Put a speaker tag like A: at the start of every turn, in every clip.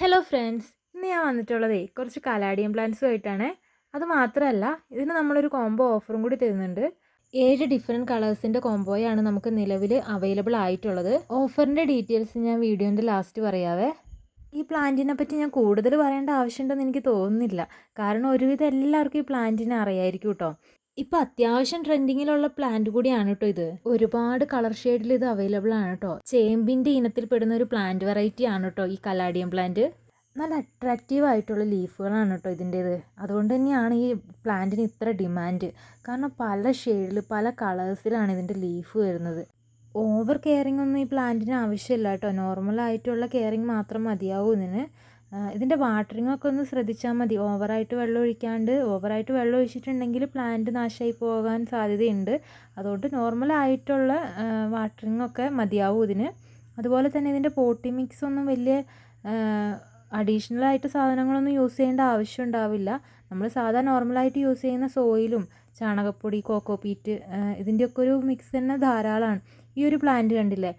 A: Hello friends ഇന്ന് ഞാൻ വന്നിട്ടുള്ളതേ കുറച്ച് കലാഡിയം പ്ലാന്റ്സുമായിട്ടാണ് അത് മാത്രമല്ല ഇതിന് നമ്മളൊരു കോംബോ ഓഫറും കൂടി തരുന്നുണ്ട്. ഏഴ് ഡിഫറെന്റ് കളേഴ്സിന്റെ കോംബോയാണ് നമുക്ക് നിലവിൽ അവൈലബിൾ ആയിട്ടുള്ളത്. ഓഫറിന്റെ ഡീറ്റെയിൽസ് ഞാൻ വീഡിയോന്റെ ലാസ്റ്റ് പറയാവേ. ഈ പ്ലാന്റിനെ പറ്റി ഞാൻ കൂടുതൽ പറയേണ്ട ആവശ്യമുണ്ടെന്ന് എനിക്ക് തോന്നുന്നില്ല. കാരണം ഒരുവിധം എല്ലാവർക്കും ഈ പ്ലാന്റിനെ അറിയായിരിക്കും കേട്ടോ. ഇപ്പം അത്യാവശ്യം ട്രെൻഡിങ്ങിലുള്ള പ്ലാന്റ് കൂടിയാണ് കേട്ടോ ഇത്. ഒരുപാട് കളർ ഷെയ്ഡിൽ ഇത് അവൈലബിൾ ആണ് കേട്ടോ ചേമ്പിന്റെ ഇനത്തിൽ പെടുന്ന ഒരു പ്ലാന്റ് വെറൈറ്റി ആണ് കേട്ടോ ഈ കലാഡിയം പ്ലാന്റ് നല്ല അട്രാക്റ്റീവ് ആയിട്ടുള്ള ലീഫുകളാണ് കേട്ടോ ഇതിന്റേത് അതുകൊണ്ട് തന്നെയാണ് ഈ പ്ലാന്റിന് ഇത്ര ഡിമാൻഡ് കാരണം പല ഷെയ്ഡിൽ പല കളേഴ്സിലാണ് ഇതിന്റെ ലീഫ് വരുന്നത്. ഓവർ കെയറിംഗ് ഒന്നും ഈ പ്ലാന്റിന് ആവശ്യമില്ല കേട്ടോ നോർമൽ ആയിട്ടുള്ള കെയറിങ് മാത്രം മതിയാവും ഇതിന്. ഇതിന്റെ വാട്ടറിങ്ങൊക്കെ ഒന്ന് ശ്രദ്ധിച്ചാൽ മതി. ഓവറായിട്ട് വെള്ളം ഒഴിക്കാണ്ട് ഓവറായിട്ട് വെള്ളം ഒഴിച്ചിട്ടുണ്ടെങ്കിൽ പ്ലാന്റ് നാശമായി പോകാൻ സാധ്യതയുണ്ട്. അതുകൊണ്ട് നോർമലായിട്ടുള്ള വാട്ടറിംഗ് ഒക്കെ മതിയാവും ഇതിന്. അതുപോലെ തന്നെ ഇതിന്റെ പോട്ടി മിക്സ് ഒന്നും വലിയ അഡീഷണൽ ആയിട്ട് സാധനങ്ങളൊന്നും യൂസ് ചെയ്യേണ്ട ആവശ്യം ഉണ്ടാവില്ല. നമ്മൾ സാധാ നോർമലായിട്ട് യൂസ് ചെയ്യുന്ന സോയിലും ചാണകപ്പൊടി കോക്കോ പീറ്റ് ഇതിന്റെയൊക്കെ ഒരു മിക്സ് തന്നെ ധാരാളമാണ് ഈ ഒരു പ്ലാന്റ് കണ്ടില്ലേ?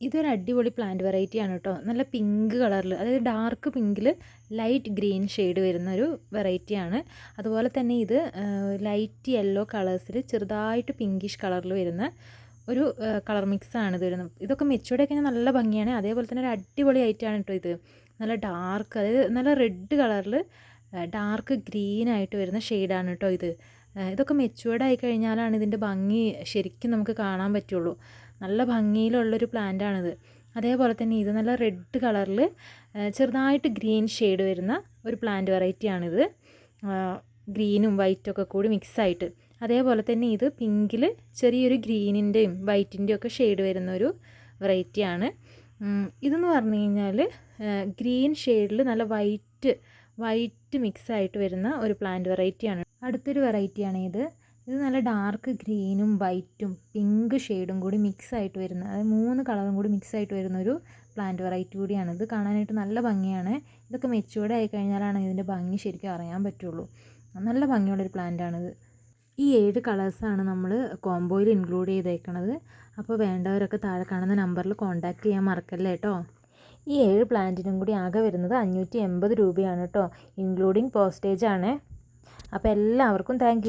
A: ഇതൊരു അടിപൊളി പ്ലാന്റ് വെറൈറ്റി ആണ് കേട്ടോ നല്ല പിങ്ക് കളറിൽ അതായത് ഡാർക്ക് പിങ്കിൽ ലൈറ്റ് ഗ്രീൻ ഷെയ്ഡ് വരുന്ന ഒരു വെറൈറ്റിയാണ് അതുപോലെ തന്നെ ഇത് ലൈറ്റ് യെല്ലോ കളേഴ്സിൽ ചെറുതായിട്ട് പിങ്കിഷ് കളറിൽ വരുന്ന ഒരു കളർ മിക്സ് ആണ് ഇത് വരുന്നത്. ഇതൊക്കെ മെച്ചൂടെ ഒക്കെ നല്ല ഭംഗിയാണ്. അതേപോലെ തന്നെ ഒരു അടിപൊളി ആയിട്ടാണ് കേട്ടോ ഇത്. നല്ല ഡാർക്ക് അതായത് നല്ല റെഡ് കളറിൽ ഡാർക്ക് ഗ്രീൻ ആയിട്ട് വരുന്ന ഷെയ്ഡാണ് കേട്ടോ ഇത്. ഇതൊക്കെ മെച്ചുവേർഡ് ആയി കഴിഞ്ഞാലാണ് ഇതിന്റെ ഭംഗി ശരിക്കും നമുക്ക് കാണാൻ പറ്റുള്ളൂ. നല്ല ഭംഗിയിലുള്ളൊരു പ്ലാന്റാണിത് അതേപോലെ തന്നെ ഇത് നല്ല റെഡ് കളറിൽ ചെറുതായിട്ട് ഗ്രീൻ ഷെയ്ഡ് വരുന്ന ഒരു പ്ലാന്റ് വെറൈറ്റിയാണിത് ഗ്രീനും വൈറ്റും ഒക്കെ കൂടി മിക്സായിട്ട് അതേപോലെ തന്നെ ഇത് പിങ്കിൽ ചെറിയൊരു ഗ്രീനിന്റെയും വൈറ്റിന്റെയും ഒക്കെ ഷെയ്ഡ് വരുന്ന ഒരു വെറൈറ്റിയാണ് ഇതെന്ന് പറഞ്ഞു കഴിഞ്ഞാൽ ഗ്രീൻ ഷെയ്ഡിൽ നല്ല വൈറ്റ് വൈറ്റ് മിക്സ് ആയിട്ട് വരുന്ന ഒരു പ്ലാന്റ് വെറൈറ്റിയാണ്. അടുത്തൊരു വെറൈറ്റിയാണ് ഇത്. ഇത് നല്ല ഡാർക്ക് ഗ്രീനും വൈറ്റും പിങ്ക് ഷെയ്ഡും കൂടി മിക്സ് ആയിട്ട് വരുന്ന അതായത് മൂന്ന് കളറും കൂടി മിക്സ് ആയിട്ട് വരുന്ന ഒരു പ്ലാന്റ് വെറൈറ്റി കൂടിയാണ്. ഇത് കാണാനായിട്ട് നല്ല ഭംഗിയാണ്. ഇതൊക്കെ മെച്ചുവേർഡ് ആയി കഴിഞ്ഞാലാണ് ഇതിന്റെ ഭംഗി ശരിക്കും അറിയാൻ പറ്റുള്ളൂ. നല്ല ഭംഗിയുള്ളൊരു പ്ലാന്റാണിത് ഈ ഏഴ് കളേഴ്സാണ് നമ്മൾ കോംബോയിൽ ഇൻക്ലൂഡ് ചെയ്തേക്കണത്. അപ്പോൾ വേണ്ടവരൊക്കെ താഴെ കാണുന്ന നമ്പറിൽ കോൺടാക്റ്റ് ചെയ്യാൻ മറക്കല്ലേ കേട്ടോ ഈ ഏഴ് പ്ലാന്റിനും കൂടി ആകെ വരുന്നത് അഞ്ഞൂറ്റി എൺപത് രൂപയാണ് കേട്ടോ. ഇൻക്ലൂഡിങ് പോസ്റ്റേജ് ആണ് അപ്പോൾ എല്ലാവർക്കും താങ്ക്